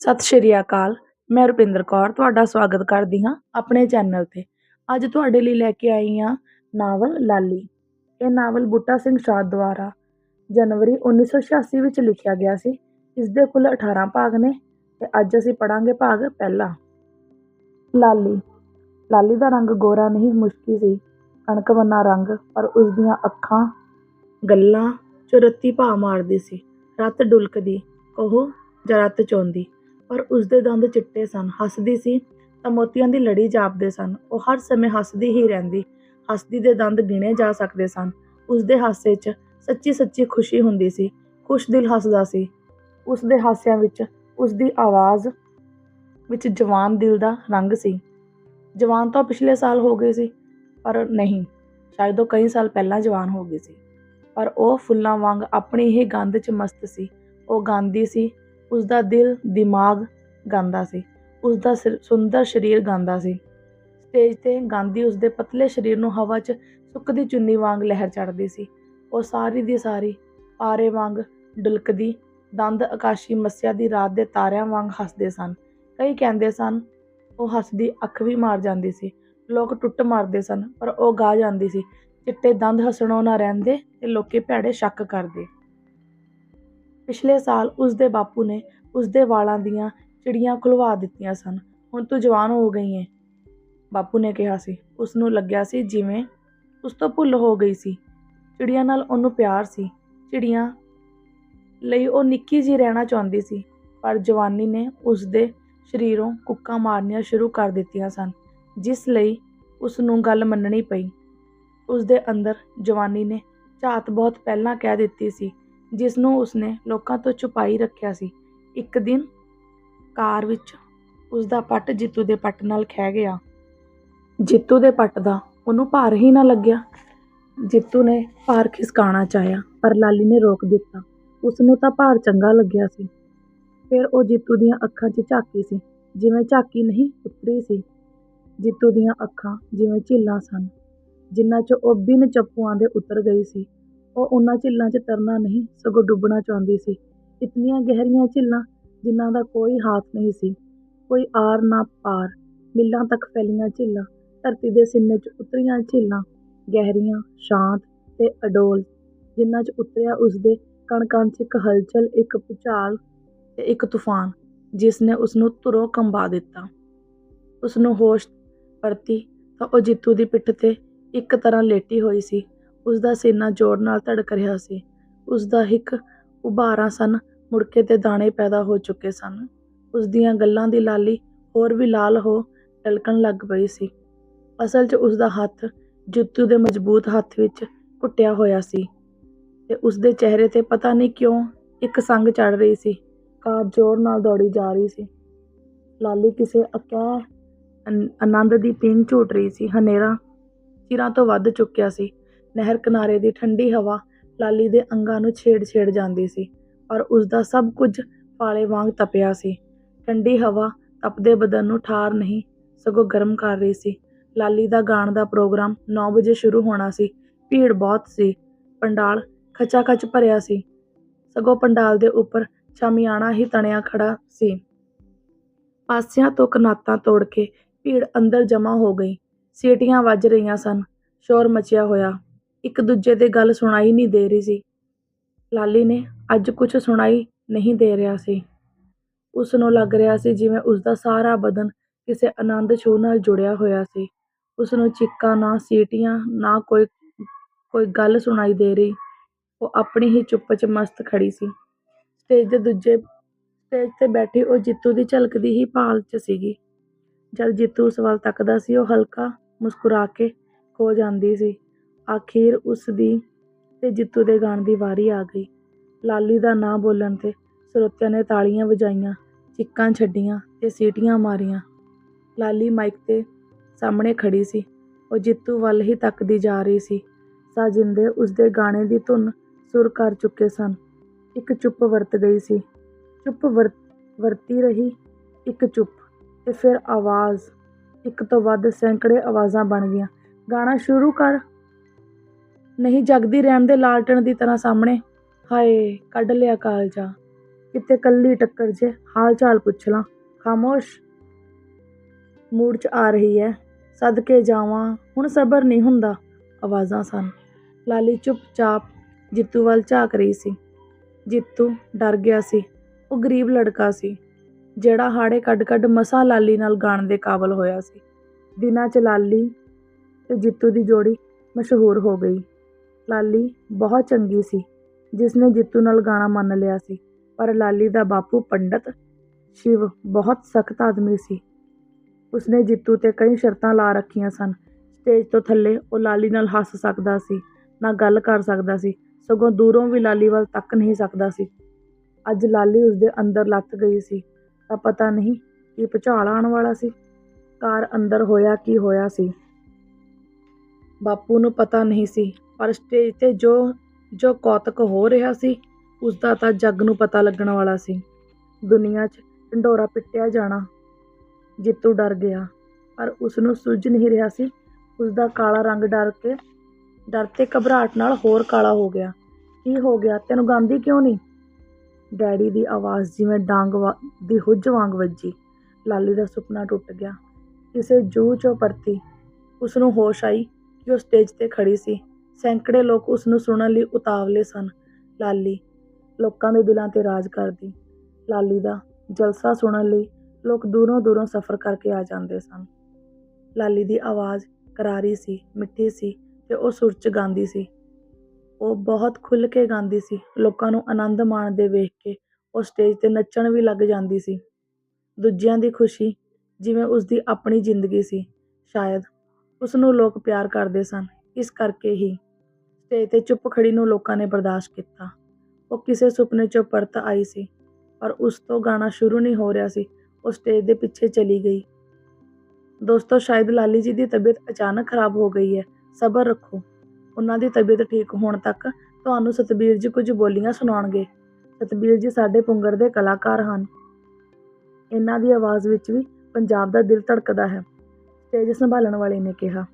ਸਤਿ ਸ਼੍ਰੀ ਅਕਾਲ, ਮੈਂ ਰੁਪਿੰਦਰ ਕੌਰ ਤੁਹਾਡਾ ਸਵਾਗਤ ਕਰਦੀ ਹਾਂ ਆਪਣੇ ਚੈਨਲ 'ਤੇ। ਅੱਜ ਤੁਹਾਡੇ ਲਈ ਲੈ ਕੇ ਆਈ ਹਾਂ ਨਾਵਲ ਲਾਲੀ। ਇਹ ਨਾਵਲ ਬੂਟਾ ਸਿੰਘ ਸ਼ਾਦ ਦੁਆਰਾ ਜਨਵਰੀ 1986 ਵਿੱਚ ਲਿਖਿਆ ਗਿਆ ਸੀ। ਇਸ ਦੇ ਕੁੱਲ 18 ਭਾਗ ਨੇ ਤੇ ਅੱਜ ਅਸੀਂ ਪੜਾਂਗੇ ਭਾਗ ਪਹਿਲਾ। ਲਾਲੀ। ਲਾਲੀ ਦਾ ਰੰਗ ਗੋਰਾ ਨਹੀਂ, ਮੁਸ਼ਕੀ ਸੀ। ਕਣਕ ਵੰਨਾ ਰੰਗ, ਪਰ ਉਸ ਦੀਆਂ ਅੱਖਾਂ ਗੱਲਾਂ 'ਚ ਰੱਤੀ ਭਾ ਮਾਰਦੀ ਸੀ। ਰੱਤ ਡੁਲਕਦੀ, ਕਹੋ ਜਾਂ ਰੱਤ ਚੋਂਦੀ। ਪਰ ਉਸਦੇ ਦੰਦ ਚਿੱਟੇ ਸਨ, ਹੱਸਦੀ ਸੀ, ਤਾਂ ਮੋਤੀਆਂ ਦੀ ਲੜੀ ਜਾਪਦੇ ਸਨ। ਉਹ ਹਰ ਸਮੇਂ ਹੱਸਦੀ ਹੀ ਰਹਿੰਦੀ, ਹੱਸਦੀ ਦੇ ਦੰਦ ਗਿਣੇ ਜਾ ਸਕਦੇ ਸਨ। ਉਸਦੇ ਹਾਸੇ 'ਚ ਸੱਚੀ ਸੱਚੀ ਖੁਸ਼ੀ ਹੁੰਦੀ ਸੀ, ਖੁਸ਼ ਦਿਲ ਹੱਸਦਾ ਸੀ। ਉਸਦੇ ਹਾਸਿਆਂ ਵਿੱਚ ਉਸਦੀ ਆਵਾਜ਼ ਵਿੱਚ ਜਵਾਨ ਦਿਲ ਦਾ ਰੰਗ ਸੀ। ਜਵਾਨ ਤਾਂ ਪਿਛਲੇ ਸਾਲ ਹੋ ਗਏ ਸੀ, ਪਰ ਨਹੀਂ, ਸ਼ਾਇਦ ਉਹ ਕਈ ਸਾਲ ਪਹਿਲਾਂ ਜਵਾਨ ਹੋ ਗਈ ਸੀ। ਪਰ ਉਹ ਫੁੱਲਾਂ ਵਾਂਗ ਆਪਣੀ ਹੀ ਗੰਧ 'ਚ ਮਸਤ ਸੀ। ਉਹ ਗਾਉਂਦੀ ਸੀ ਉਸਦਾ ਦਿਲ, ਦਿਮਾਗ ਗਾਉਂਦਾ ਸੀ। ਉਸਦਾ ਸਿਰ- ਸੁੰਦਰ ਸਰੀਰ ਗਾਉਂਦਾ ਸੀ। ਸਟੇਜ ਤੇ ਗਾਉਂਦੀ ਉਸਦੇ ਪਤਲੇ ਸਰੀਰ ਨੂੰ ਹਵਾ 'ਚ ਸੁੱਕਦੀ ਚੁੰਨੀ ਵਾਂਗ ਲਹਿਰ ਚੜ੍ਹਦੀ ਸੀ। ਉਹ ਸਾਰੀ ਦੀ ਸਾਰੀ ਪਾਰੇ ਵਾਂਗ ਡੁਲਕਦੀ, ਦੰਦ ਆਕਾਸ਼ੀ ਮੱਸਿਆ ਦੀ ਰਾਤ ਦੇ ਤਾਰਿਆਂ ਵਾਂਗ ਹੱਸਦੇ ਸਨ। ਕਈ ਕਹਿੰਦੇ ਸਨ, ਉਹ ਹੱਸਦੀ ਅੱਖ ਵੀ ਮਾਰ ਜਾਂਦੀ ਸੀ। ਲੋਕ ਟੁੱਟ ਮਾਰਦੇ ਸਨ, ਪਰ ਉਹ ਗਾ ਜਾਂਦੀ ਸੀ। ਚਿੱਟੇ ਦੰਦ ਹੱਸਣੋਂ ਨਾ ਰਹਿੰਦੇ ਤੇ ਲੋਕੀ ਭੈੜੇ ਸ਼ੱਕ ਕਰਦੇ। ਪਿਛਲੇ ਸਾਲ ਉਸਦੇ ਬਾਪੂ ਨੇ ਉਸਦੇ ਵਾਲਾਂ ਦੀਆਂ ਚਿੜੀਆਂ ਖੁਲਵਾ ਦਿੱਤੀਆਂ ਸਨ। ਹੁਣ ਤੂੰ ਜਵਾਨ ਹੋ ਗਈ ਏ। ਬਾਪੂ ਨੇ ਕਿਹਾ ਸੀ। ਉਸ ਨੂੰ ਲੱਗਿਆ ਸੀ ਜਿਵੇਂ ਉਸ ਤੋਂ ਭੁੱਲ ਹੋ ਗਈ ਸੀ। ਚਿੜੀਆਂ ਨਾਲ ਉਹਨੂੰ ਪਿਆਰ ਸੀ। ਚਿੜੀਆਂ ਲਈ ਉਹ ਨਿੱਕੀ ਜਿਹੀ ਰਹਿਣਾ ਚਾਹੁੰਦੀ ਸੀ। ਪਰ ਜਵਾਨੀ ਨੇ ਉਸਦੇ ਸਰੀਰੋਂ ਕੁੱਕਾਂ ਮਾਰਨੀਆਂ ਸ਼ੁਰੂ ਕਰ ਦਿੱਤੀਆਂ ਸਨ, ਜਿਸ ਲਈ ਉਸ ਨੂੰ ਗੱਲ ਮੰਨਣੀ ਪਈ। ਉਸਦੇ ਅੰਦਰ ਜਵਾਨੀ ਨੇ ਝਾਤ ਬਹੁਤ ਪਹਿਲਾਂ ਕਹਿ ਦਿੱਤੀ ਸੀ ਜਿਸ ਨੂੰ ਉਸਨੇ ਲੋਕਾਂ ਤੋਂ ਛੁਪਾਈ ਰੱਖਿਆ ਸੀ। ਇੱਕ ਦਿਨ ਕਾਰ ਵਿੱਚ ਉਸਦਾ ਪੱਟ ਜਿੱਤੂ ਦੇ ਪੱਟ ਨਾਲ ਖਹਿ ਗਿਆ। ਜਿੱਤੂ ਦੇ ਪੱਟ ਦਾ ਉਹਨੂੰ ਭਾਰ ਹੀ ਨਾ ਲੱਗਿਆ। ਜਿੱਤੂ ਨੇ ਭਾਰ ਖਿਸਕਾਣਾ ਚਾਹਿਆ, ਪਰ ਲਾਲੀ ਨੇ ਰੋਕ ਦਿੱਤਾ। ਉਸ ਨੂੰ ਤਾਂ ਭਾਰ ਚੰਗਾ ਲੱਗਿਆ ਸੀ। ਫਿਰ ਉਹ ਜਿੱਤੂ ਦੀਆਂ ਅੱਖਾਂ 'ਚ ਝਾਕੀ ਸੀ, ਜਿਵੇਂ ਝਾਕੀ ਨਹੀਂ, ਉਤਰੀ ਸੀ। ਜਿੱਤੂ ਦੀਆਂ ਅੱਖਾਂ ਜਿਵੇਂ ਝੀਲਾਂ ਸਨ ਜਿਨ੍ਹਾਂ 'ਚ ਉਹ ਬਿਨ ਚੱਪੂਆਂ ਦੇ ਉਤਰ ਗਈ ਸੀ। ਉਹ ਉਹਨਾਂ ਝੀਲਾਂ 'ਚ ਤਰਨਾ ਨਹੀਂ, ਸਗੋਂ ਡੁੱਬਣਾ ਚਾਹੁੰਦੀ ਸੀ। ਇਤਨੀਆਂ ਗਹਿਰੀਆਂ ਝੀਲਾਂ ਜਿਨ੍ਹਾਂ ਦਾ ਕੋਈ ਹਾਥ ਨਹੀਂ ਸੀ, ਕੋਈ ਆਰ ਨਾ ਪਾਰ। ਮਿੱਲਾਂ ਤੱਕ ਫੈਲੀਆਂ ਝੀਲਾਂ, ਧਰਤੀ ਦੇ ਸਿੰਨੇ 'ਚ ਉਤਰੀਆਂ ਝੀਲਾਂ, ਗਹਿਰੀਆਂ, ਸ਼ਾਂਤ ਤੇ ਅਡੋਲ, ਜਿਨ੍ਹਾਂ 'ਚ ਉਤਰਿਆ ਉਸਦੇ ਕਣ ਕਣ 'ਚ ਇੱਕ ਹਲਚਲ, ਇੱਕ ਭੁਚਾਲ ਤੇ ਇੱਕ ਤੂਫਾਨ, ਜਿਸ ਨੇ ਉਸ ਨੂੰ ਧੁਰੋਂ ਕੰਬਾ ਦਿੱਤਾ। ਉਸ ਨੂੰ ਹੋਸ਼ ਪਰਤੀ ਤਾਂ ਉਹ ਜਿੱਤੂ ਦੀ ਪਿੱਠ ਤੇ ਇੱਕ ਤਰ੍ਹਾਂ ਲੇਟੀ ਹੋਈ ਸੀ। ਉਸ ਦਾ ਸੀਨਾ ਜ਼ੋਰ ਨਾਲ ਧੜਕ ਰਿਹਾ ਸੀ। ਉਸ ਦਾ ਹਿੱਕ ਉਭਾਰਾਂ ਸਨ, ਮੁੜਕੇ ਤੇ ਦਾਣੇ ਪੈਦਾ ਹੋ ਚੁੱਕੇ ਸਨ। ਉਸ ਦੀਆਂ ਗੱਲਾਂ ਦੀ ਲਾਲੀ ਹੋਰ ਵੀ ਲਾਲ ਹੋ ਟਲਕਣ ਲੱਗ ਪਈ ਸੀ। ਅਸਲ 'ਚ ਉਸ ਦਾ ਹੱਥ ਜੁੱਤੂ ਦੇ ਮਜ਼ਬੂਤ ਹੱਥ ਵਿੱਚ ਘੁੱਟਿਆ ਹੋਇਆ ਸੀ ਤੇ ਉਸ ਦੇ ਚਿਹਰੇ ਤੇ ਪਤਾ ਨਹੀਂ ਕਿਉਂ ਇੱਕ ਸੰਗ ਚੜ ਰਹੀ ਸੀ। ਕਾਰ ਜ਼ੋਰ ਨਾਲ ਦੌੜੀ ਜਾ ਰਹੀ ਸੀ। ਲਾਲੀ ਕਿਸੇ ਅਕਾ ਆਨੰਦ ਦੀ ਪੀਂਘ ਝੂਟ ਰਹੀ ਸੀ। ਹਨੇਰਾ ਚਿਰਾਂ ਤੋਂ ਵੱਧ ਚੁੱਕਿਆ ਸੀ। ਨਹਿਰ ਕਿਨਾਰੇ ਦੀ ਠੰਡੀ ਹਵਾ ਲਾਲੀ ਦੇ ਅੰਗਾਂ ਨੂੰ ਛੇੜ-ਛੇੜ ਜਾਂਦੀ ਸੀ, ਪਰ ਉਸ ਦਾ ਸਭ ਕੁਝ ਪਾਲੇ ਵਾਂਗ ਤਪਿਆ ਸੀ। ਠੰਡੀ ਹਵਾ ਤਪਦੇ ਬਦਨ ਨੂੰ ਠਾਰ ਨਹੀਂ, ਸਗੋਂ ਗਰਮ ਕਰ ਰਹੀ ਸੀ। ਲਾਲੀ ਦਾ ਗਾਣ ਦਾ ਪ੍ਰੋਗਰਾਮ 9 ਵਜੇ ਸ਼ੁਰੂ ਹੋਣਾ ਸੀ। ਭੀੜ ਬਹੁਤ ਸੀ। ਪੰਡਾਲ ਖਚਾ-ਖਚ ਭਰਿਆ ਸੀ। ਸਗੋਂ ਪੰਡਾਲ ਦੇ ਉੱਪਰ ਸ਼ਾਮਿਆਣਾ ਹੀ ਤਣਿਆ ਖੜਾ ਸੀ। ਪਾਸਿਆਂ ਤੋਂ ਕਨਾਤਾਂ ਤੋੜ ਕੇ ਭੀੜ ਅੰਦਰ ਜਮ੍ਹਾਂ ਹੋ ਗਈ। ਸੀਟੀਆਂ ਵੱਜ ਰਹੀਆਂ ਸਨ। ਸ਼ੋਰ ਮਚਿਆ ਹੋਇਆ। ਇੱਕ ਦੂਜੇ ਦੇ ਗੱਲ ਸੁਣਾਈ ਨਹੀਂ ਦੇ ਰਹੀ ਸੀ। ਲਾਲੀ ਨੇ ਅੱਜ ਕੁਝ ਸੁਣਾਈ ਨਹੀਂ ਦੇ ਰਿਹਾ ਸੀ। ਉਸ ਨੂੰ ਲੱਗ ਰਿਹਾ ਸੀ ਜਿਵੇਂ ਉਸ ਦਾ ਸਾਰਾ ਬਦਨ ਕਿਸੇ ਆਨੰਦ ਛੂ ਨਾਲ ਜੁੜਿਆ ਹੋਇਆ ਸੀ। ਉਸ ਨੂੰ ਚੀਕਾਂ ਨਾ ਸੀਟੀਆਂ, ਨਾ ਕੋਈ ਕੋਈ ਗੱਲ ਸੁਣਾਈ ਦੇ ਰਹੀ। ਉਹ ਆਪਣੀ ਹੀ ਚੁੱਪ 'ਚ ਮਸਤ ਖੜੀ ਸੀ। ਸਟੇਜ ਦੇ ਦੂਜੇ, ਸਟੇਜ ਤੇ ਬੈਠੀ ਉਹ ਜਿੱਤੂ ਦੀ ਝਲਕਦੀ ਹੀ ਭਾਲ 'ਚ ਸੀਗੀ। ਜਦ ਜਿੱਤੂ ਉਸ ਵੱਲ ਤੱਕਦਾ ਸੀ, ਉਹ ਹਲਕਾ ਮੁਸਕਰਾ ਕੇ ਖੋ ਜਾਂਦੀ ਸੀ। ਆਖੀਰ ਉਸ ਦੀ ਤੇ ਜਿੱਤੂ ਦੇ ਗਾਣ ਦੀ ਵਾਰੀ ਆ ਗਈ। ਲਾਲੀ ਦਾ ਨਾਂ ਬੋਲਣ ਤੇ ਸਰੋਤਿਆਂ ਨੇ ਤਾਲੀਆਂ ਵਜਾਈਆਂ, ਚਿੱਕਾਂ ਛੱਡੀਆਂ ਤੇ ਸੀਟੀਆਂ ਮਾਰੀਆਂ। ਲਾਲੀ ਮਾਈਕ ਤੇ ਸਾਹਮਣੇ ਖੜੀ ਸੀ। ਉਹ ਜਿੱਤੂ ਵੱਲ ਹੀ ਤੱਕਦੀ ਜਾ ਰਹੀ ਸੀ। ਸਾਜਿੰਦੇ ਉਸ ਦੇ ਗਾਣੇ ਦੀ ਧੁਨ ਸੁਰ ਕਰ ਚੁੱਕੇ ਸਨ। ਇੱਕ ਚੁੱਪ ਵਰਤ ਗਈ ਸੀ। ਚੁੱਪ ਵਰ, ਵਰਤੀ ਰਹੀ ਇੱਕ ਚੁੱਪ ਤੇ ਫਿਰ ਆਵਾਜ਼। ਇੱਕ ਤੋਂ ਵੱਧ ਸੈਂਕੜੇ ਆਵਾਜ਼ਾਂ ਬਣ ਗਈਆਂ। ਗਾਣਾ ਸ਼ੁਰੂ ਕਰ ਨਹੀਂ ਜਗਦੀ ਰਹਿਣ ਦੇ ਲਾਲਟਣ ਦੀ ਤਰ੍ਹਾਂ ਸਾਹਮਣੇ। ਹਾਏ, ਕੱਢ ਲਿਆ ਕਾਲਜਾ ਕਿਤੇ ਕੱਲੀ ਟੱਕਰ ਜੇ, ਹਾਲ ਚਾਲ ਪੁੱਛ ਲਾਂ। ਖਾਮੋਸ਼। ਮੂਡ 'ਚ ਆ ਰਹੀ ਹੈ ਸਦਕੇ ਜਾਵਾਂ, ਹੁਣ ਸਬਰ ਨਹੀਂ ਹੁੰਦਾ। ਆਵਾਜ਼ਾਂ ਸਨ। ਲਾਲੀ ਚੁੱਪਚਾਪ ਜਿੱਤੂ ਵੱਲ ਝਾਕ ਰਹੀ ਸੀ। ਜਿੱਤੂ ਡਰ ਗਿਆ ਸੀ। ਉਹ ਗਰੀਬ ਲੜਕਾ ਸੀ, ਜਿਹੜਾ ਹਾੜੇ ਕੱਢ-ਕੱਢ ਮਸਾਂ ਲਾਲੀ ਨਾਲ ਗਾਣ ਦੇ ਕਾਬਲ ਹੋਇਆ ਸੀ। ਦਿਨਾਂ 'ਚ ਲਾਲੀ ਤੇ ਜਿੱਤੂ ਦੀ ਜੋੜੀ ਮਸ਼ਹੂਰ ਹੋ ਗਈ। ਲਾਲੀ ਬਹੁਤ ਚੰਗੀ ਸੀ ਜਿਸ ਨੇ ਜਿੱਤੂ ਨਾਲ ਗਾਣਾ ਮੰਨ ਲਿਆ ਸੀ। ਪਰ ਲਾਲੀ ਦਾ ਬਾਪੂ ਪੰਡਤ ਸ਼ਿਵ ਬਹੁਤ ਸਖਤ ਆਦਮੀ ਸੀ। ਉਸਨੇ ਜਿੱਤੂ ਤੇ ਕਈ ਸ਼ਰਤਾਂ ਲਾ ਰੱਖੀਆਂ ਸਨ। ਸਟੇਜ ਤੋਂ ਥੱਲੇ ਉਹ ਲਾਲੀ ਨਾਲ ਹੱਸ ਸਕਦਾ ਸੀ, ਨਾ ਗੱਲ ਕਰ ਸਕਦਾ ਸੀ, ਸਗੋਂ ਦੂਰੋਂ ਵੀ ਲਾਲੀ ਵੱਲ ਤੱਕ ਨਹੀਂ ਸਕਦਾ ਸੀ। ਅੱਜ ਲਾਲੀ ਉਸਦੇ ਅੰਦਰ ਲੱਤ ਗਈ ਸੀ, ਤਾਂ ਪਤਾ ਨਹੀਂ ਕੀ ਭੁਚਾਲ ਆਉਣ ਵਾਲਾ ਸੀ ਕਾਰ ਅੰਦਰ ਹੋਇਆ ਕੀ ਹੋਇਆ ਸੀ। ਬਾਪੂ ਨੂੰ ਪਤਾ ਨਹੀਂ ਸੀ ਪਰ ਸਟੇਜ ਤੇ ਜੋ ਜੋ ਕੌਤਕ ਹੋ ਰਿਹਾ ਸੀ ਉਸ ਦਾ ਤਾਂ ਜੱਗ ਨੂੰ ਪਤਾ ਲੱਗਣ ਵਾਲਾ ਸੀ। ਦੁਨੀਆ 'ਚ ਢੰਡੋਰਾ ਪਿੱਟਿਆ ਜਾਣਾ ਜਿੱਤੂ ਡਰ ਗਿਆ, ਪਰ ਉਸ ਨੂੰ ਸੁੱਝ ਨਹੀਂ ਰਿਹਾ ਸੀ। ਉਸ ਦਾ ਕਾਲਾ ਰੰਗ ਡਰ ਕੇ, ਡਰ ਤੇ ਘਬਰਾਹਟ ਨਾਲ ਹੋਰ ਕਾਲਾ ਹੋ ਗਿਆ। ਕੀ ਹੋ ਗਿਆ? ਤੈਨੂੰ ਗਾਂਦੀ ਕਿਉਂ ਨਹੀਂ? ਡੈਡੀ ਦੀ ਆਵਾਜ਼ ਜਿਵੇਂ ਡਾਂਗ ਵਾ- ਦੀ ਹੁੱਜ ਵਾਂਗ ਵੱਜੀ। ਲਾਲੀ ਦਾ ਸੁਪਨਾ ਟੁੱਟ ਗਿਆ। ਕਿਸੇ ਜੂਹ ਚੋਂ ਪਰਤੀ। ਉਸ ਨੂੰ ਹੋਸ਼ ਆਈ ਕਿ ਉਹ ਸਟੇਜ ਤੇ ਖੜੀ ਸੀ। ਸੈਂਕੜੇ ਲੋਕ ਉਸ ਨੂੰ ਸੁਣਨ ਲਈ ਉਤਾਵਲੇ ਸਨ। ਲਾਲੀ ਲੋਕਾਂ ਦੇ ਦਿਲਾਂ ਤੇ ਰਾਜ ਕਰਦੀ। ਲਾਲੀ ਦਾ ਜਲਸਾ ਸੁਣਨ ਲਈ ਲੋਕ ਦੂਰੋਂ ਦੂਰੋਂ ਸਫ਼ਰ ਕਰਕੇ ਆ ਜਾਂਦੇ ਸਨ। ਲਾਲੀ ਦੀ ਆਵਾਜ਼ ਕਰਾਰੀ ਸੀ, ਮਿੱਠੀ ਸੀ ਤੇ ਉਹ ਸੁਰ 'ਚ ਗਾਉਂਦੀ ਸੀ। ਉਹ ਬਹੁਤ ਖੁੱਲ੍ਹ ਕੇ ਗਾਉਂਦੀ ਸੀ। ਲੋਕਾਂ ਨੂੰ ਆਨੰਦ ਮਾਣਦੇ ਵੇਖ ਕੇ ਉਹ ਸਟੇਜ ਤੇ ਨੱਚਣ ਵੀ ਲੱਗ ਜਾਂਦੀ ਸੀ। ਦੂਜਿਆਂ ਦੀ ਖੁਸ਼ੀ ਜਿਵੇਂ ਉਸ ਦੀ ਆਪਣੀ ਜ਼ਿੰਦਗੀ ਸੀ। ਸ਼ਾਇਦ ਉਸ ਨੂੰ ਲੋਕ ਪਿਆਰ ਕਰਦੇ ਸਨ। ਇਸ ਕਰਕੇ ਹੀ ਸਟੇਜ ਤੇ ਚੁੱਪ ਖੜੀ ਨੂੰ ਲੋਕਾਂ ਨੇ ਬਰਦਾਸ਼ਤ ਕੀਤਾ। ਉਹ ਕਿਸੇ ਸੁਪਨੇ 'ਚੋਂ ਪਰਤ ਆਈ ਸੀ, ਪਰ ਉਸ ਤੋਂ ਗਾਣਾ ਸ਼ੁਰੂ ਨਹੀਂ ਹੋ ਰਿਹਾ ਸੀ। ਉਹ ਸਟੇਜ ਦੇ ਪਿੱਛੇ ਚਲੀ ਗਈ। ਦੋਸਤੋ, ਸ਼ਾਇਦ ਲਾਲੀ ਜੀ ਦੀ ਤਬੀਅਤ ਅਚਾਨਕ ਖਰਾਬ ਹੋ ਗਈ ਹੈ। ਸਬਰ ਰੱਖੋ। ਉਹਨਾਂ ਦੀ ਤਬੀਅਤ ਠੀਕ ਹੋਣ ਤੱਕ ਤੁਹਾਨੂੰ ਸਤਬੀਰ ਜੀ ਕੁਝ ਬੋਲੀਆਂ ਸੁਣਾਉਣਗੇ। ਸਤਬੀਰ ਜੀ ਸਾਡੇ ਪੁੰਗਰ ਦੇ ਕਲਾਕਾਰ ਹਨ। ਇਹਨਾਂ ਦੀ ਆਵਾਜ਼ ਵਿੱਚ ਵੀ ਪੰਜਾਬ ਦਾ ਦਿਲ ਧੜਕਦਾ ਹੈ, ਸਟੇਜ ਸੰਭਾਲਣ ਵਾਲੇ ਨੇ ਕਿਹਾ।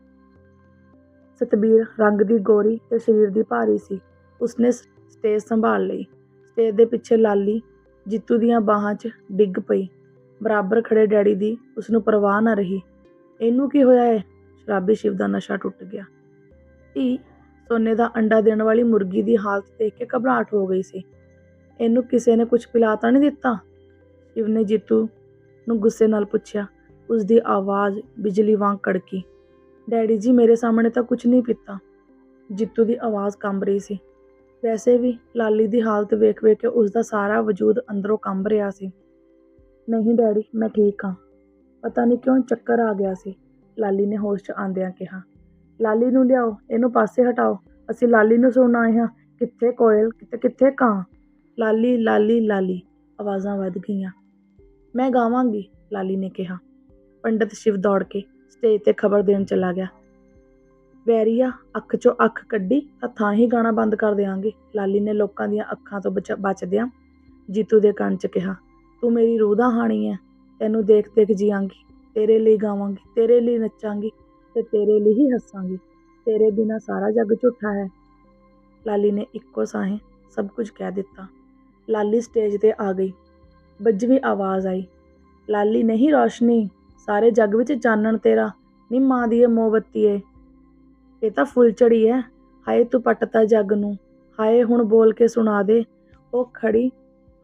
ਸਤਬੀਰ ਰੰਗ ਦੀ ਗੋਰੀ ਤੇ ਸਰੀਰ ਦੀ ਭਾਰੀ ਸੀ। ਉਸਨੇ ਸ- ਸਟੇਜ ਸੰਭਾਲ ਲਈ। ਸਟੇਜ ਦੇ ਪਿੱਛੇ ਲਾਲੀ ਜਿੱਤੂ ਦੀਆਂ ਬਾਹਾਂ 'ਚ ਡਿੱਗ ਪਈ। ਬਰਾਬਰ ਖੜੇ ਡੈਡੀ ਦੀ ਉਸ ਨੂੰ ਪਰਵਾਹ ਨਾ ਰਹੀ। ਇਹਨੂੰ ਕੀ ਹੋਇਆ ਹੈ ਸ਼ਰਾਬੀ ਸ਼ਿਵ ਦਾ ਨਸ਼ਾ ਟੁੱਟ ਗਿਆ। ਧੀ ਸੋਨੇ ਦਾ ਅੰਡਾ ਦੇਣ ਵਾਲੀ ਮੁਰਗੀ ਦੀ ਹਾਲਤ ਦੇਖ ਕੇ ਘਬਰਾਹਟ ਹੋ ਗਈ ਸੀ। ਇਹਨੂੰ ਕਿਸੇ ਨੇ ਕੁਝ ਪਿਲਾ ਤਾਂ ਨਹੀਂ ਦਿੱਤਾ? ਸ਼ਿਵ ਨੇ ਜੀਤੂ ਨੂੰ ਗੁੱਸੇ ਨਾਲ ਪੁੱਛਿਆ। ਉਸ ਦੀ ਆਵਾਜ਼ ਬਿਜਲੀ ਵਾਂਗ ਕੜਕੀ। ਡੈਡੀ ਜੀ ਮੇਰੇ ਸਾਹਮਣੇ ਤਾਂ ਕੁਝ ਨਹੀਂ ਪੀਤਾ। ਜੀਤੂ ਦੀ ਆਵਾਜ਼ ਕੰਬ ਰਹੀ ਸੀ। ਵੈਸੇ ਵੀ ਲਾਲੀ ਦੀ ਹਾਲਤ ਵੇਖ ਵੇਖ ਕੇ ਉਸ ਦਾ ਸਾਰਾ ਵਜੂਦ ਅੰਦਰੋਂ ਕੰਬ ਰਿਹਾ ਸੀ। ਨਹੀਂ ਡੈਡੀ, ਮੈਂ ਠੀਕ ਹਾਂ। ਪਤਾ ਨਹੀਂ ਕਿਉਂ ਚੱਕਰ ਆ ਗਿਆ ਸੀ। ਲਾਲੀ ਨੇ ਹੋਸ਼ 'ਚ ਆਂਦਿਆਂ ਕਿਹਾ। ਲਾਲੀ ਨੂੰ ਲਿਆਓ, ਇਹਨੂੰ ਪਾਸੇ ਹਟਾਓ। ਅਸੀਂ ਲਾਲੀ ਨੂੰ ਸੁਣਨ ਆਏ ਹਾਂ। ਕਿੱਥੇ ਕੋਇਲ? ਕਿਤੇ ਕਿੱਥੇ ਕਾਂ? ਲਾਲੀ ਲਾਲੀ ਲਾਲੀ। ਆਵਾਜ਼ਾਂ ਵੱਧ ਗਈਆਂ। ਮੈਂ ਗਾਵਾਂਗੀ, ਲਾਲੀ ਨੇ ਕਿਹਾ। ਪੰਡਤ ਸ਼ਿਵ ਦੌੜ ਕੇ ਸਟੇਜ ਤੇ ਖਬਰ ਦੇਣ ਚਲਾ ਗਿਆ। ਵੈਰੀਆ, ਅੱਖ 'ਚੋਂ ਅੱਖ ਕੱਢੀ ਤਾਂ ਥਾਂ ਹੀ ਗਾਣਾ ਬੰਦ ਕਰ ਦੇਵਾਂਗੇ ਲਾਲੀ ਨੇ ਲੋਕਾਂ ਦੀਆਂ ਅੱਖਾਂ ਤੋਂ ਬਚ- ਬਚਦਿਆਂ ਜੀਤੂ ਦੇ ਕੰਨ 'ਚ ਕਿਹਾ, ਤੂੰ ਮੇਰੀ ਰੂਹ ਦਾ ਹਾਣੀ ਹੈ ਤੈਨੂੰ ਦੇਖ ਦੇਖ ਜੀਵਾਂਗੀ ਤੇਰੇ ਲਈ ਗਾਵਾਂਗੀ, ਤੇਰੇ ਲਈ ਨੱਚਾਂਗੀ ਤੇ ਤੇਰੇ ਲਈ ਹੀ ਹੱਸਾਂਗੀ। ਤੇਰੇ ਬਿਨਾ ਸਾਰਾ ਜੱਗ ਝੂਠਾ ਹੈ। ਲਾਲੀ ਨੇ ਇੱਕੋ ਸਾਹੇ ਸਭ ਕੁਝ ਕਹਿ ਦਿੱਤਾ। ਲਾਲੀ ਸਟੇਜ ਤੇ ਆ ਗਈ। ਬੱਜਵੀਂ ਆਵਾਜ਼ ਆਈ। ਲਾਲੀ, ਨਹੀਂ ਰੋਸ਼ਨੀ ਸਾਰੇ ਜੱਗ ਵਿੱਚ ਚਾਨਣ ਤੇਰਾ, ਨੀ ਮਾਂ ਦੀ ਇਹ ਮੋਮਬੱਤੀ ਏ। ਇਹ ਤਾਂ ਫੁੱਲ ਚੜੀ ਐ, ਹਾਏ ਤੂੰ ਪੱਟਤਾ ਜੱਗ ਨੂੰ, ਹਾਏ ਹੁਣ ਬੋਲ ਕੇ ਸੁਣਾ ਦੇ। ਉਹ ਖੜੀ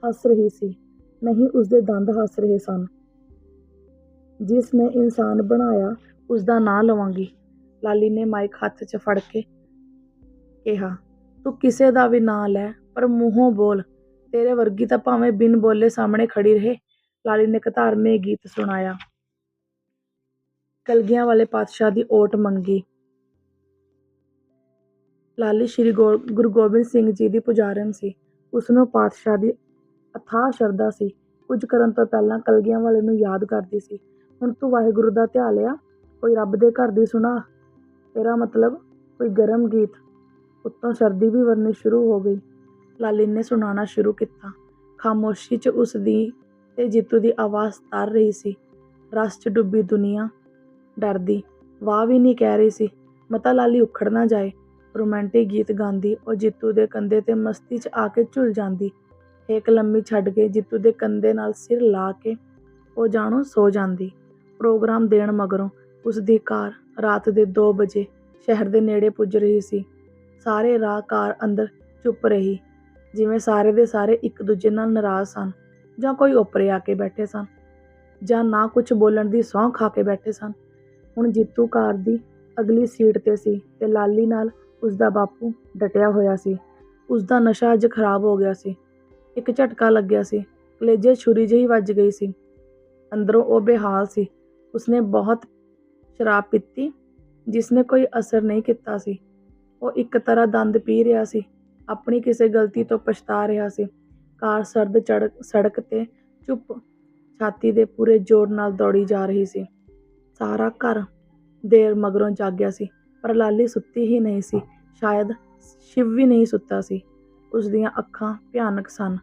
ਹੱਸ ਰਹੀ ਸੀ, ਨਹੀਂ ਉਸਦੇ ਦੰਦ ਹੱਸ ਰਹੇ ਸਨ। ਜਿਸ ਨੇ ਇਨਸਾਨ ਬਣਾਇਆ ਉਸ ਦਾ ਨਾਂ ਲਵਾਂਗੀ। ਲਾਲੀ ਨੇ ਮਾਈਕ ਹੱਥ 'ਚ ਫੜ ਕੇ ਕਿਹਾ, ਤੂੰ ਕਿਸੇ ਦਾ ਵੀ ਨਾਂ ਲੈ, ਪਰ ਮੂੰਹੋਂ ਬੋਲ। ਤੇਰੇ ਵਰਗੀ ਤਾਂ ਭਾਵੇਂ ਬਿਨ ਬੋਲੇ ਸਾਹਮਣੇ ਖੜੀ ਰਹੇ। ਲਾਲੀ ਨੇ ਇੱਕ ਧਾਰਮਿਕ ਗੀਤ ਸੁਣਾਇਆ। ਕਲਗੀਆਂ ਵਾਲੇ ਪਾਤਸ਼ਾਹ ਦੀ ਓਟ ਮੰਗੀ। ਲਾਲੀ ਸ਼੍ਰੀ ਗੋ- ਗੁਰੂ ਗੋਬਿੰਦ ਸਿੰਘ ਜੀ ਦੀ ਪੁਜਾਰਨ ਸੀ। ਉਸ ਨੂੰ ਪਾਤਸ਼ਾਹ ਦੀ ਅਥਾਹ ਸ਼ਰਧਾ ਸੀ। ਕੁਝ ਕਰਨ ਤੋਂ ਪਹਿਲਾਂ ਕਲਗੀਆਂ ਵਾਲੇ ਨੂੰ ਯਾਦ ਕਰਦੀ ਸੀ। ਹੁਣ ਤੂੰ ਵਾਹਿਗੁਰੂ ਦਾ ਧਿਆ ਲਿਆ। ਕੋਈ ਰੱਬ ਦੇ ਘਰ ਦੀ ਸੁਣਾ। ਤੇਰਾ ਮਤਲਬ ਕੋਈ ਗਰਮ ਗੀਤ। ਉੱਤੋਂ ਸਰਦੀ ਵੀ ਵਰਨੀ ਸ਼ੁਰੂ ਹੋ ਗਈ ਲਾਲੀ ਨੇ ਸੁਣਾਉਣਾ ਸ਼ੁਰੂ ਕੀਤਾ। ਖਾਮੋਸ਼ੀ 'ਚ ਉਸ ਦੀ ਤੇ ਜੀਤੂ ਦੀ ਆਵਾਜ਼ ਤਰ ਰਹੀ ਸੀ। ਰਸ 'ਚ ਡੁੱਬੀ ਦੁਨੀਆ ਡਰਦੀ। ਵਾਹ ਵੀ ਨਹੀਂ ਕਹਿ ਰਹੀ ਸੀ, ਮਤਾ ਲਾਲੀ ਉਖੜ ਨਾ ਜਾਏ। ਰੋਮਾਂਟਿਕ ਗੀਤ ਗਾਉਂਦੀ ਉਹ ਜੀਤੂ ਦੇ ਕੰਧੇ ਤੇ ਮਸਤੀ 'ਚ ਆ ਕੇ ਝੁਲ ਜਾਂਦੀ। ਹੇਕ ਲੰਮੀ ਛੱਡ ਕੇ ਜੀਤੂ ਦੇ ਕੰਧੇ ਨਾਲ ਸਿਰ ਲਾ ਕੇ ਉਹ ਜਾਣੋ ਸੋ ਜਾਂਦੀ। ਪ੍ਰੋਗਰਾਮ ਦੇਣ ਮਗਰੋਂ ਉਸ ਦੀ ਕਾਰ ਰਾਤ ਦੇ 2 ਵਜੇ ਸ਼ਹਿਰ ਦੇ ਨੇੜੇ ਪੁੱਜ ਰਹੀ ਸੀ। ਸਾਰੇ ਰਾਹ ਕਾਰ ਅੰਦਰ ਚੁੱਪ ਰਹੀ, ਜਿਵੇਂ ਸਾਰੇ ਦੇ ਸਾਰੇ ਇੱਕ ਦੂਜੇ ਨਾਲ ਨਾਰਾਜ਼ ਸਨ ਜਾਂ ਕੋਈ ਓਪਰੇ ਆ ਕੇ ਬੈਠੇ ਸਨ ਜਾਂ ਨਾ ਕੁਝ ਬੋਲਣ ਦੀ ਸਹੁੰ ਖਾ ਕੇ ਬੈਠੇ ਸਨ। ਹੁਣ ਜੀਤੂ ਕਾਰ ਦੀ ਅਗਲੀ ਸੀਟ ਤੇ ਸੀ ਤੇ ਲਾਲੀ ਨਾਲ ਉਸ ਦਾ ਬਾਪੂ ਡਟਿਆ ਹੋਇਆ ਸੀ। ਉਸ ਦਾ ਨਸ਼ਾ ਅੱਜ ਖਰਾਬ ਹੋ ਗਿਆ ਸੀ। ਇੱਕ ਝਟਕਾ ਲੱਗਿਆ ਸੀ। ਕਲੇਜੇ ਛੁਰੀ ਜਿਹੀ ਵੱਜ ਗਈ ਸੀ। ਅੰਦਰੋਂ ਉਹ ਬੇਹਾਲ ਸੀ। ਉਸਨੇ ਬਹੁਤ ਸ਼ਰਾਬ ਪੀਤੀ ਜਿਸ ਨੇ ਕੋਈ ਅਸਰ ਨਹੀਂ ਕੀਤਾ ਸੀ। ਉਹ ਇੱਕ ਤਰ੍ਹਾਂ ਦੰਦ ਪੀ ਰਿਹਾ ਸੀ। ਆਪਣੀ ਕਿਸੇ ਗਲਤੀ ਤੋਂ ਪਛਤਾ ਰਿਹਾ ਸੀ। ਕਾਰ ਸਰਦ ਚੜ ਸੜਕ ਤੇ ਚੁੱਪ ਛਾਤੀ ਦੇ ਪੂਰੇ ਜ਼ੋਰ ਨਾਲ ਦੌੜੀ ਜਾ ਰਹੀ ਸੀ। ਸਾਰਾ ਘਰ ਦੇਰ ਮਗਰੋਂ ਜਾਗਿਆ ਸੀ, ਪਰ ਲਾਲੀ ਸੁੱਤੀ ਹੀ ਨਹੀਂ ਸੀ, ਸ਼ਾਇਦ ਸ਼ਿਵ ਵੀ ਨਹੀਂ ਸੁੱਤਾ ਸੀ। ਉਸ ਦੀਆਂ ਅੱਖਾਂ ਭਿਆਨਕ ਸਨ,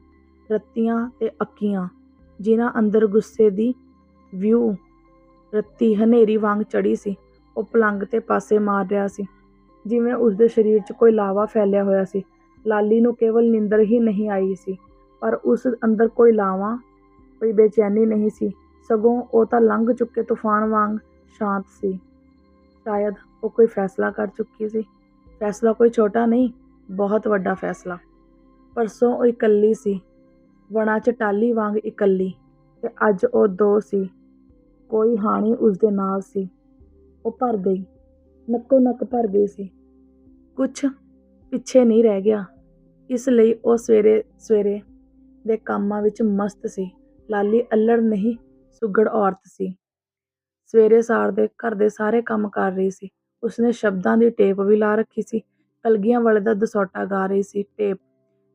ਰੱਤੀਆਂ ਤੇ ਅੱਕੀਆਂ, ਜਿਨ੍ਹਾਂ ਅੰਦਰ ਗੁੱਸੇ ਦੀ ਵਿਊ ਰੱਤੀ ਹਨੇਰੀ ਵਾਂਗ ਚੜੀ ਸੀ, ਉਹ ਪਲੰਗ ਤੇ ਪਾਸੇ ਮਾਰ ਰਿਹਾ ਸੀ। ਜਿਵੇਂ ਉਸ ਦੇ ਸਰੀਰ 'ਚ ਕੋਈ ਲਾਵਾ ਫੈਲਿਆ ਹੋਇਆ ਸੀ, ਲਾਲੀ ਨੂੰ ਕੇਵਲ ਨਿੰਦਰ ਹੀ ਨਹੀਂ ਆਈ ਸੀ, ਪਰ ਉਸ ਅੰਦਰ ਕੋਈ ਲਾਵਾ, ਕੋਈ ਬੇਚੈਨੀ ਨਹੀਂ ਸੀ। ਸਗੋਂ ਉਹ ਤਾਂ ਲੰਘ ਚੁੱਕੇ ਤੂਫਾਨ ਵਾਂਗ ਸ਼ਾਂਤ ਸੀ। ਸ਼ਾਇਦ ਉਹ ਕੋਈ ਫੈਸਲਾ ਕਰ ਚੁੱਕੀ ਸੀ। ਫੈਸਲਾ ਕੋਈ ਛੋਟਾ ਨਹੀਂ, ਬਹੁਤ ਵੱਡਾ ਫੈਸਲਾ। ਪਰਸੋਂ ਉਹ ਇਕੱਲੀ ਸੀ। ਵਣਾ 'ਚ ਟਾਲੀ ਵਾਂਗ ਇਕੱਲੀ। ਤੇ ਅੱਜ ਉਹ ਦੋ ਸੀ। ਕੋਈ ਹਾਣੀ ਉਸ ਦੇ ਨਾਲ ਸੀ। ਉਹ ਭਰ ਗਈ। ਨੱਕੋ ਨੱਕ ਭਰ ਗਈ ਸੀ। ਕੁਛ ਪਿੱਛੇ ਨਹੀਂ ਰਹਿ ਗਿਆ। ਇਸ ਲਈ ਉਹ ਸਵੇਰੇ ਸਵੇਰੇ ਦੇ ਕੰਮਾਂ ਵਿੱਚ ਮਸਤ ਸੀ। ਲਾਲੀ ਅਲੜ ਨਹੀਂ ਸੁਗੜ ਔਰਤ ਸੀ। ਸਵੇਰੇ ਸਾਰ ਦੇ ਘਰ ਦੇ ਸਾਰੇ ਕੰਮ ਕਰ ਰਹੀ ਸੀ। ਉਸਨੇ ਸ਼ਬਦਾਂ ਦੀ ਟੇਪ ਵੀ ਲਾ ਰੱਖੀ ਸੀ। ਕਲਗੀਆਂ ਵਾਲੇ ਦਾ ਦਸੌਟਾ ਗਾ ਰਹੀ ਸੀ ਟੇਪ।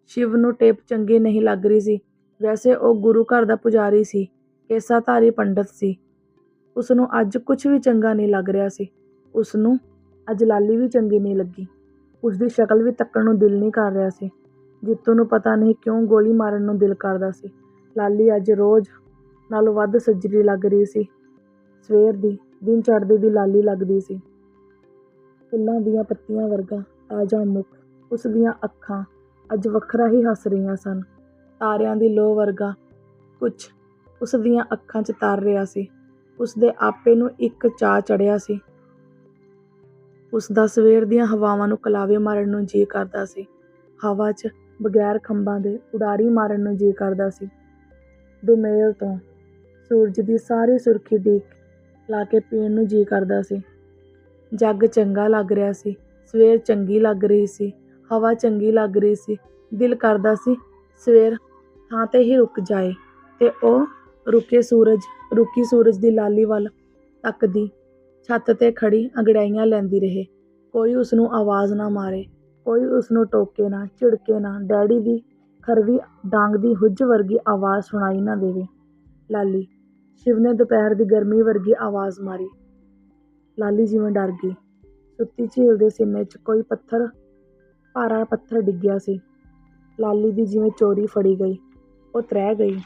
ਸ਼ਿਵ ਨੂੰ ਟੇਪ ਚੰਗੀ ਨਹੀਂ ਲੱਗ ਰਹੀ ਸੀ। ਵੈਸੇ ਉਹ ਗੁਰੂ ਘਰ ਦਾ ਪੁਜਾਰੀ ਸੀ, ਕੇਸਾਧਾਰੀ ਪੰਡਤ ਸੀ। ਉਸਨੂੰ ਅੱਜ ਕੁਝ ਵੀ ਚੰਗਾ ਨਹੀਂ ਲੱਗ ਰਿਹਾ ਸੀ। ਉਸਨੂੰ ਅੱਜ ਲਾਲੀ ਵੀ ਚੰਗੀ ਨਹੀਂ ਲੱਗੀ। ਉਸਦੀ ਸ਼ਕਲ ਵੀ ਤੱਕਣ ਨੂੰ ਦਿਲ ਨਹੀਂ ਕਰ ਰਿਹਾ ਸੀ। ਜਿੱਤੂ ਨੂੰ ਪਤਾ ਨਹੀਂ ਕਿਉਂ ਗੋਲੀ ਮਾਰਨ ਨੂੰ ਦਿਲ ਕਰਦਾ ਸੀ। ਲਾਲੀ ਅੱਜ ਰੋਜ਼ ਨਾਲੋਂ ਵੱਧ ਸੱਜਰੀ ਲੱਗ ਰਹੀ ਸੀ। ਸਵੇਰ ਦੀ ਦਿਨ ਚੜ੍ਹਦੇ ਦੀ ਲਾਲੀ ਲੱਗਦੀ ਸੀ। ਫੁੱਲਾਂ ਦੀਆਂ ਪੱਤੀਆਂ ਵਰਗਾ ਤਾਜ਼ਾ ਮੁਖ, ਉਸ ਦੀਆਂ ਅੱਖਾਂ ਅੱਜ ਵੱਖਰਾ ਹੀ ਹੱਸ ਰਹੀਆਂ ਸਨ। ਤਾਰਿਆਂ ਦੀ ਲੋ ਵਰਗਾ ਕੁਝ ਉਸ ਦੀਆਂ ਅੱਖਾਂ 'ਚ ਤਰ ਰਿਹਾ ਸੀ। ਉਸ ਦੇ ਆਪੇ ਨੂੰ ਇੱਕ ਚਾਹ ਚੜਿਆ ਸੀ। ਉਸ ਦਾ ਸਵੇਰ ਦੀਆਂ ਹਵਾਵਾਂ ਨੂੰ ਕਲਾਵੇ ਮਾਰਨ ਨੂੰ ਜੀ ਕਰਦਾ ਸੀ। ਹਵਾ 'ਚ ਬਗੈਰ ਖੰਭਾਂ ਦੇ ਉਡਾਰੀ ਮਾਰਨ ਨੂੰ ਜੀ ਕਰਦਾ ਸੀ। ਦੁਮੇਲ ਤੋਂ ਸੂਰਜ ਦੀ ਸਾਰੀ ਸੁਰਖੀ ਡੀਕ ਲਾ ਕੇ ਪੀਣ ਨੂੰ ਜੀ ਕਰਦਾ ਸੀ। ਜੱਗ ਚੰਗਾ ਲੱਗ ਰਿਹਾ ਸੀ, ਸਵੇਰ ਚੰਗੀ ਲੱਗ ਰਹੀ ਸੀ, ਹਵਾ ਚੰਗੀ ਲੱਗ ਰਹੀ ਸੀ, ਦਿਲ ਕਰਦਾ ਸੀ ਸਵੇਰ ਥਾਂ ਤੇ ਹੀ ਰੁਕ ਜਾਏ ਤੇ ਉਹ ਰੁਕੇ ਸੂਰਜ, ਰੁਕੀ ਸੂਰਜ ਦੀ ਲਾਲੀ ਵੱਲ ਤੱਕਦੀ, ਛੱਤ ਤੇ ਖੜੀ ਅੰਗੜਾਈਆਂ ਲੈਂਦੀ ਰਹੇ। ਕੋਈ ਉਸ ਨੂੰ ਆਵਾਜ਼ ਨਾ ਮਾਰੇ, ਕੋਈ ਉਸ ਨੂੰ ਟੋਕੇ ਨਾ, ਝਿੜਕੇ ਨਾ, ਡੈਡੀ ਦੀ ਖਰਵੀ ਡਾਂਗ ਦੀ ਹੁੱਜ ਵਰਗੀ ਆਵਾਜ਼ ਸੁਣਾਈ ਨਾ ਦੇਵੇ। ਲਾਲੀ ਸ਼ਿਵ ਨੇ ਦੁਪਹਿਰ ਦੀ ਗਰਮੀ ਵਰਗੀ ਆਵਾਜ਼ ਮਾਰੀ। ਲਾਲੀ ਜਿਵੇਂ ਡਰ ਗਈ। ਸੁੱਤੀ ਝੀਲ ਦੇ ਸੀਨੇ 'ਚ ਕੋਈ ਪੱਥਰ, ਭਾਰਾ ਪੱਥਰ ਡਿੱਗਿਆ ਸੀ। ਲਾਲੀ ਦੀ ਜਿਵੇਂ ਚੋਰੀ ਫੜੀ ਗਈ, ਉਹ ਤ੍ਰਹਿ ਗਈ।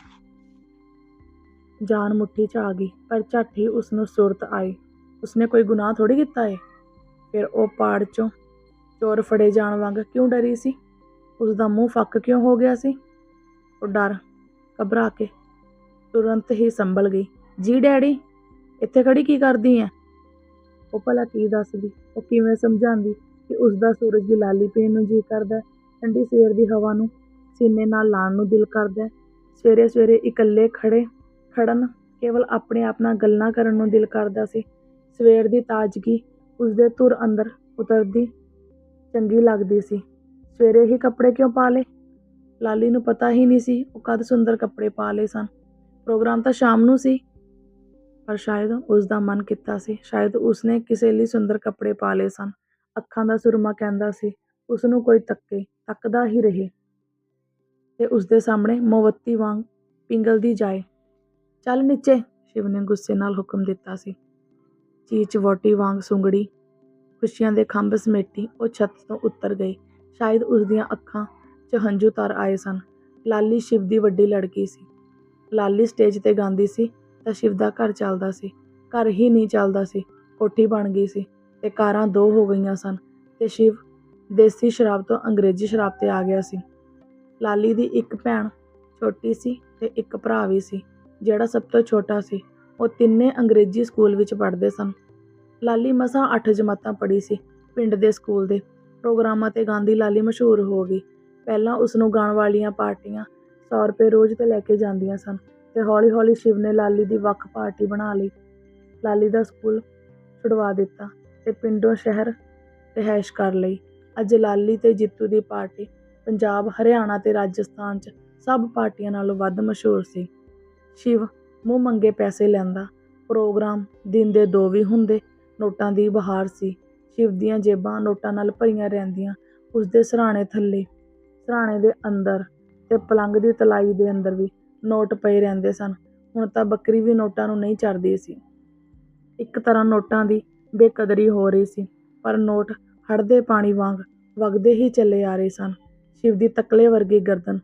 ਜਾਨ ਮੁੱਠੀ 'ਚ ਆ ਗਈ, ਪਰ ਝੱਟ ਹੀ ਉਸ ਨੂੰ ਸੁਰਤ ਆਈ। ਉਸਨੇ ਕੋਈ ਗੁਨਾਹ ਥੋੜੀ ਕੀਤਾ ਏ? ਫਿਰ ਉਹ ਪਾੜ 'ਚੋਂ ਚੋਰ ਫੜੇ ਜਾਣ ਵਾਂਗ ਕਿਉਂ ਡਰੀ ਸੀ? ਉਸ ਦਾ ਮੂੰਹ ਫੱਕ ਕਿਉਂ ਹੋ ਗਿਆ ਸੀ? ਉਹ ਡਰ, ਘਬਰਾ ਕੇ ਤੁਰੰਤ ਹੀ ਸੰਭਲ ਗਈ। ਜੀ ਡੈਡੀ ਇੱਥੇ ਖੜੀ ਕੀ ਕਰਦੀ ਐ? ਉਹ ਭਲਾ ਕੀ ਦੱਸਦੀ? ਉਹ ਕਿਵੇਂ ਸਮਝਾਉਂਦੀ ਕਿ ਉਸ ਦਾ ਸੂਰਜ ਦੀ ਲਾਲੀ ਪੀਣ ਨੂੰ ਜੀ ਕਰਦਾ ਹੈ, ਠੰਡੀ ਸਵੇਰ ਦੀ ਹਵਾ ਨੂੰ ਸੀਨੇ ਨਾਲ ਲਾਣ ਨੂੰ ਦਿਲ ਕਰਦਾ? ਸਵੇਰੇ ਸਵੇਰੇ ਇਕੱਲੇ ਖੜੇ ਖੜਨ ਕੇਵਲ ਆਪਣੇ ਆਪ ਨਾਲ ਗੱਲਾਂ ਕਰਨ ਨੂੰ ਦਿਲ ਕਰਦਾ ਸੀ। ਸਵੇਰ ਦੀ ਤਾਜ਼ਗੀ ਉਸ ਦੇ ਧੁਰ ਅੰਦਰ ਉਤਰਦੀ ਚੰਗੀ ਲੱਗਦੀ ਸੀ। ਸਵੇਰੇ ਹੀ ਕੱਪੜੇ ਕਿਉਂ ਪਾ ਲਏ? ਲਾਲੀ ਨੂੰ ਪਤਾ ਹੀ ਨਹੀਂ ਸੀ ਉਹ ਕਦ ਸੁੰਦਰ ਕੱਪੜੇ ਪਾ ਲਏ ਸਨ। ਪ੍ਰੋਗਰਾਮ ਤਾਂ ਸ਼ਾਮ ਨੂੰ ਸੀ, ਪਰ ਸ਼ਾਇਦ ਉਸ ਦਾ ਮਨ ਕੀਤਾ ਸੀ, ਸ਼ਾਇਦ ਉਸਨੇ ਕਿਸੇ ਲਈ ਸੁੰਦਰ ਕੱਪੜੇ ਪਾ ਲਏ ਸਨ, ਅੱਖਾਂ ਦਾ ਸੁਰਮਾ ਕਹਿੰਦਾ ਸੀ ਉਸ ਨੂੰ ਕੋਈ ਤੱਕੇ, ਤੱਕਦਾ ਹੀ ਰਹੇ। ਤੇ ਉਸ ਦੇ ਸਾਹਮਣੇ ਮੋਮਬੱਤੀ ਵਾਂਗ ਪਿੰਗਲਦੀ ਜਾਏ। ਚੱਲ ਨੀਚੇ, ਸ਼ਿਵ ਨੇ ਗੁੱਸੇ ਨਾਲ ਹੁਕਮ ਦਿੱਤਾ ਸੀ। ਚੀਚ ਵੋਟੀ ਵਾਂਗ ਸੁੰਗੜੀ, ਖੁਸ਼ੀਆਂ ਦੇ ਖੰਭ ਸਮੇਟੀ ਉਹ ਛੱਤ ਤੋਂ ਉੱਤਰ ਗਈ। ਸ਼ਾਇਦ ਉਸ ਦੀਆਂ ਅੱਖਾਂ 'ਚ ਹੰਝੂ ਤਰ ਆਏ ਸਨ। ਲਾਲੀ ਸ਼ਿਵ ਦੀ ਵੱਡੀ ਲੜਕੀ ਸੀ। ਲਾਲੀ ਸਟੇਜ ਤੇ ਗਾਉਂਦੀ ਸੀ ਤਾਂ ਸ਼ਿਵ ਦਾ ਘਰ ਚੱਲਦਾ ਸੀ। ਘਰ ਹੀ ਨਹੀਂ ਚੱਲਦਾ ਸੀ, ਕੋਠੀ ਬਣ ਗਈ ਸੀ ਤੇ ਕਾਰਾਂ ਦੋ ਹੋ ਗਈਆਂ ਸਨ ਤੇ ਸ਼ਿਵ ਦੇਸੀ ਸ਼ਰਾਬ ਤੋਂ ਅੰਗਰੇਜ਼ੀ ਸ਼ਰਾਬ ਤੇ ਆ ਗਿਆ ਸੀ। ਲਾਲੀ ਦੀ ਇੱਕ ਭੈਣ ਛੋਟੀ ਸੀ ਤੇ ਇੱਕ ਭਰਾ ਵੀ ਸੀ, ਜਿਹੜਾ ਸਭ ਤੋਂ ਛੋਟਾ ਸੀ। ਉਹ ਤਿੰਨੇ ਅੰਗਰੇਜ਼ੀ ਸਕੂਲ ਵਿੱਚ ਪੜ੍ਹਦੇ ਸਨ। ਲਾਲੀ ਮਸਾਂ ਅੱਠ ਜਮਾਤਾਂ ਪੜ੍ਹੀ ਸੀ ਪਿੰਡ ਦੇ ਸਕੂਲ ਦੇ। ਪ੍ਰੋਗਰਾਮਾਂ ਤੇ ਗਾਉਂਦੀ ਲਾਲੀ ਮਸ਼ਹੂਰ ਹੋ ਗਈ। ਪਹਿਲਾਂ ਉਸ ਨੂੰ ਗਾਉਣ ਵਾਲੀਆਂ ਪਾਰਟੀਆਂ 100 ਰੁਪਏ ਰੋਜ਼ ਤੇ ਲੈ ਕੇ ਜਾਂਦੀਆਂ ਸਨ ਤੇ ਹੌਲੀ-ਹੌਲੀ ਸ਼ਿਵ ਨੇ ਲਾਲੀ ਦੀ ਵੱਖ ਪਾਰਟੀ ਬਣਾ ਲਈ। ਲਾਲੀ ਦਾ ਸਕੂਲ ਛੁਡਵਾ ਦਿੱਤਾ ਤੇ ਪਿੰਡੋਂ ਸ਼ਹਿਰ ਰਿਹਾਇਸ਼ ਕਰ ਲਈ। ਅੱਜ ਲਾਲੀ ਤੇ ਜਿੱਤੂ ਦੀ ਪਾਰਟੀ ਪੰਜਾਬ, ਹਰਿਆਣਾ ਤੇ ਰਾਜਸਥਾਨ 'ਚ ਸਭ ਪਾਰਟੀਆਂ ਨਾਲੋਂ ਵੱਧ ਮਸ਼ਹੂਰ ਸੀ। ਸ਼ਿਵ ਮੂੰਹ ਮੰਗੇ ਪੈਸੇ ਲੈਂਦਾ, ਪ੍ਰੋਗਰਾਮ ਦਿਨ ਦੇ ਦੋ ਵੀ ਹੁੰਦੇ, ਨੋਟਾਂ ਦੀ ਬਹਾਰ ਸੀ। ਸ਼ਿਵ ਦੀਆਂ ਜੇਬਾਂ ਨੋਟਾਂ ਨਾਲ ਭਰੀਆਂ ਰਹਿੰਦੀਆਂ, ਉਸਦੇ ਸਰਾਣੇ ਥੱਲੇ, ਸਰਾਣੇ ਦੇ ਅੰਦਰ ਅਤੇ ਪਲੰਗ ਦੀ ਤਲਾਈ ਦੇ ਅੰਦਰ ਵੀ ਨੋਟ ਪਏ ਰਹਿੰਦੇ ਸਨ। ਹੁਣ ਤਾਂ ਬੱਕਰੀ ਵੀ ਨੋਟਾਂ ਨੂੰ ਨਹੀਂ ਚੜਦੀ ਸੀ। ਇੱਕ ਤਰ੍ਹਾਂ ਨੋਟਾਂ ਦੀ ਬੇਕਦਰੀ ਹੋ ਰਹੀ ਸੀ, ਪਰ ਨੋਟ ਹੜਦੇ ਪਾਣੀ ਵਾਂਗ ਵਗਦੇ ਹੀ ਚੱਲੇ ਆ ਰਹੇ ਸਨ। ਸ਼ਿਵ ਦੀ ਤਕਲੇ ਵਰਗੀ ਗਰਦਨ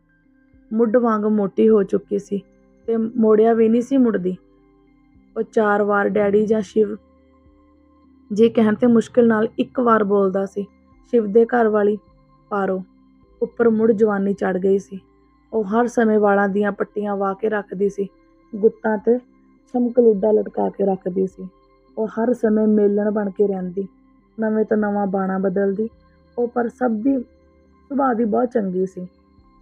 ਮੁੱਢ ਵਾਂਗ ਮੋਟੀ ਹੋ ਚੁੱਕੀ ਸੀ ਤੇ ਮੋੜਿਆ ਵੀ ਨਹੀਂ ਸੀ ਮੁੜਦੀ। ਉਹ ਚਾਰ ਵਾਰ ਡੈਡੀ ਜਾਂ ਸ਼ਿਵ ਜੇ ਕਹਿਣ ਤੇ ਮੁਸ਼ਕਿਲ ਨਾਲ ਇੱਕ ਵਾਰ ਬੋਲਦਾ ਸੀ, ਸ਼ਿਵ ਦੇ ਘਰ ਵਾਲੀ ਪਾਰੋ। ਉੱਪਰ ਮੁੜ ਜਵਾਨੀ ਚੜ ਗਈ ਸੀ। ਉਹ ਹਰ ਸਮੇਂ ਵਾਲਾਂ ਦੀਆਂ ਪੱਟੀਆਂ ਵਾ ਕੇ ਰੱਖਦੀ ਸੀ, ਗੁੱਤਾਂ ਤੇ ਚਮਕਲੂਡਾ ਲਟਕਾ ਕੇ ਰੱਖਦੀ ਸੀ। ਉਹ ਹਰ ਸਮੇਂ ਮੇਲਣ ਬਣ ਕੇ ਰਹਿੰਦੀ, ਨਵੇਂ ਤੋਂ ਨਵਾਂ ਬਾਣਾ ਬਦਲਦੀ, ਉਹ ਪਰ ਸਭ ਦੀ, ਸੁਭਾਅ ਦੀ ਬਹੁਤ ਚੰਗੀ ਸੀ।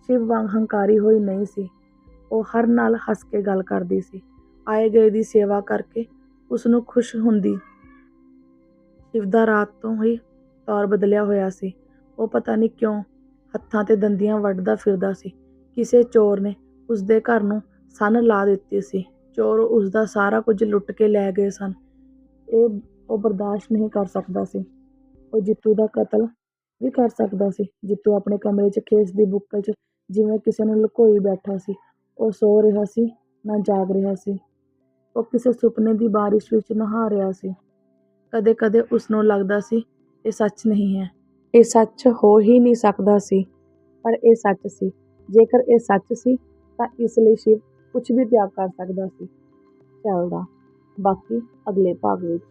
ਸ਼ਿਵ ਵਾਂਗ ਹੰਕਾਰੀ ਹੋਈ ਨਹੀਂ ਸੀ। ਉਹ ਹਰ ਨਾਲ ਹੱਸ ਕੇ ਗੱਲ ਕਰਦੀ ਸੀ। ਆਏ ਗਏ ਦੀ ਸੇਵਾ ਕਰਕੇ ਉਸ ਨੂੰ ਖੁਸ਼ ਹੁੰਦੀ। ਸ਼ਿਵ ਦਾ ਰਾਤ ਤੋਂ ਹੀ ਤੌਰ ਬਦਲਿਆ ਹੋਇਆ ਸੀ। ਉਹ ਪਤਾ ਨਹੀਂ ਕਿਉਂ ਹੱਥਾਂ ਤੇ ਦੰਦੀਆਂ ਵੱਢਦਾ ਫਿਰਦਾ ਸੀ। ਕਿਸੇ ਚੋਰ ਨੇ ਉਸ ਦੇ ਘਰ ਨੂੰ ਸੰਨ ਲਾ ਦਿੱਤੀ ਸੀ। ਚੋਰ ਉਸ ਦਾ ਸਾਰਾ ਕੁਝ ਲੁੱਟ ਕੇ ਲੈ ਗਏ ਸਨ। ਇਹ ਉਹ ਬਰਦਾਸ਼ਤ ਨਹੀਂ ਕਰ ਸਕਦਾ ਸੀ। ਉਹ ਜਿੱਤੂ ਦਾ ਕਤਲ ਵੀ ਕਰ ਸਕਦਾ ਸੀ। ਜਿੱਤੂ ਆਪਣੇ ਕਮਰੇ 'ਚ ਖੇਸ ਦੀ ਬੁੱਕਲ 'ਚ ਜਿਵੇਂ ਕਿਸੇ ਨੂੰ ਲੁਕੋਈ ਬੈਠਾ ਸੀ। ਉਹ ਸੋ ਰਿਹਾ ਸੀ, ਨਾ ਜਾਗ ਰਿਹਾ ਸੀ। ਉਹ ਕਿਸੇ ਸੁਪਨੇ ਦੀ ਬਾਰਿਸ਼ ਵਿੱਚ ਨਹਾ ਰਿਹਾ ਸੀ। ਕਦੇ-ਕਦੇ ਉਸ ਨੂੰ ਲੱਗਦਾ ਸੀ, ਇਹ ਸੱਚ ਨਹੀਂ ਹੈ। ਇਹ ਸੱਚ ਹੋ ਹੀ ਨਹੀਂ ਸਕਦਾ ਸੀ, ਪਰ ਇਹ ਸੱਚ ਸੀ। ਜੇਕਰ ਇਹ ਸੱਚ ਸੀ, ਤਾਂ ਇਸ ਲਈ ਸ਼ਿਵ ਕੁਝ ਵੀ ਤਿਆਗ ਕਰ ਸਕਦਾ ਸੀ। ਚੱਲਦਾ। ਬਾਕੀ ਅਗਲੇ ਭਾਗ ਵਿੱਚ।